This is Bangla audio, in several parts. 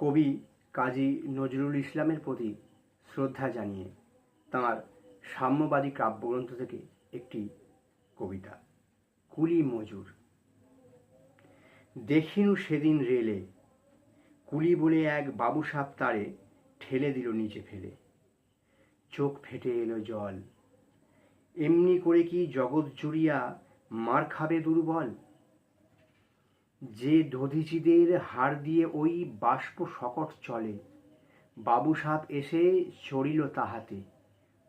কবি কাজী নজরুল ইসলামের প্রতি শ্রদ্ধা জানিয়ে তাঁর সাম্যবাদী কাব্যগ্রন্থ থেকে একটি কবিতা, কুলি মজুর। দেখিনু সেদিন রেলে, কুলি বলে এক বাবুসাপ তারে ঠেলে দিল নিচে ফেলে। চোখ ফেটে এলো জল, এমনি করে কি জগৎ জুড়িয়া মার খাবে দুর্বল? যে দধিচিদের হাড় দিয়ে ওই বাষ্প সকট চলে বাবুসাপ এসে চড়িল তাহাতে,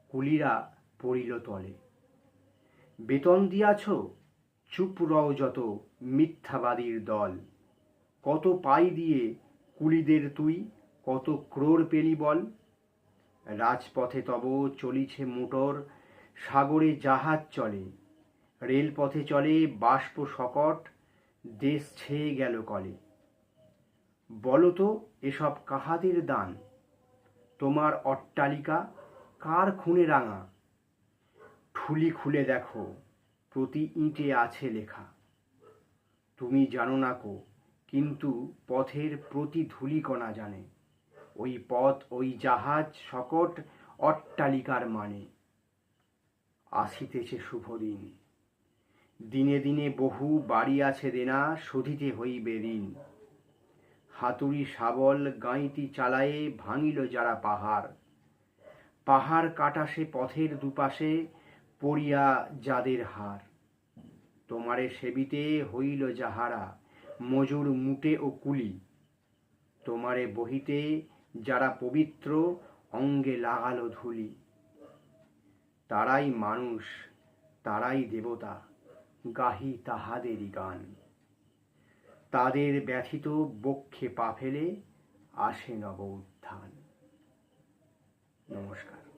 কুলিরা পড়িল তলে। বেতন দিয়াছ? চুপ রও যত মিথ্যাবাদীর দল। কত পাই দিয়ে কুলিদের তুই, কত ক্রোড় পেলি বল? রাজপথে তব চলিছে মোটর, সাগরে জাহাজ চলে। রেলপথে চলে বাষ্প সকট দেশ ছেয়ে গেল কলে। বলতো, এসব কাহাদের দান? তোমার অট্টালিকা কার খুনে রাঙা? ঠুলি খুলে দেখো, প্রতি ইঁটে আছে লেখা। তুমি জানো না কো, কিন্তু পথের প্রতি ধূলিকণা জানে। ওই পথ, ওই জাহাজ, সকট অট্টালিকার মানে। আসিতেছে শুভ দিন দিনে বহু বাড়ি আছে দেনা শোধিতে হইবে ঋণ। হাতুড়ি শাবল গাঁইতি চালায়ে ভাঙিল যারা পাহাড়। পাহাড় কাটা সে পথের দুপাশে পড়িয়া যাদের হার। তোমারে সেবিতে হইল যাহারা, মজুর মুটে ও কুলি। তোমারে বহিতে যারা পবিত্র, অঙ্গে লাগালো ধুলি। তারাই মানুষ, তারাই দেবতা। গাহি তাহাদেরই গান। তাদের ব্যথিত বক্ষে পা ফেলে আসে নব উত্থান। নমস্কার।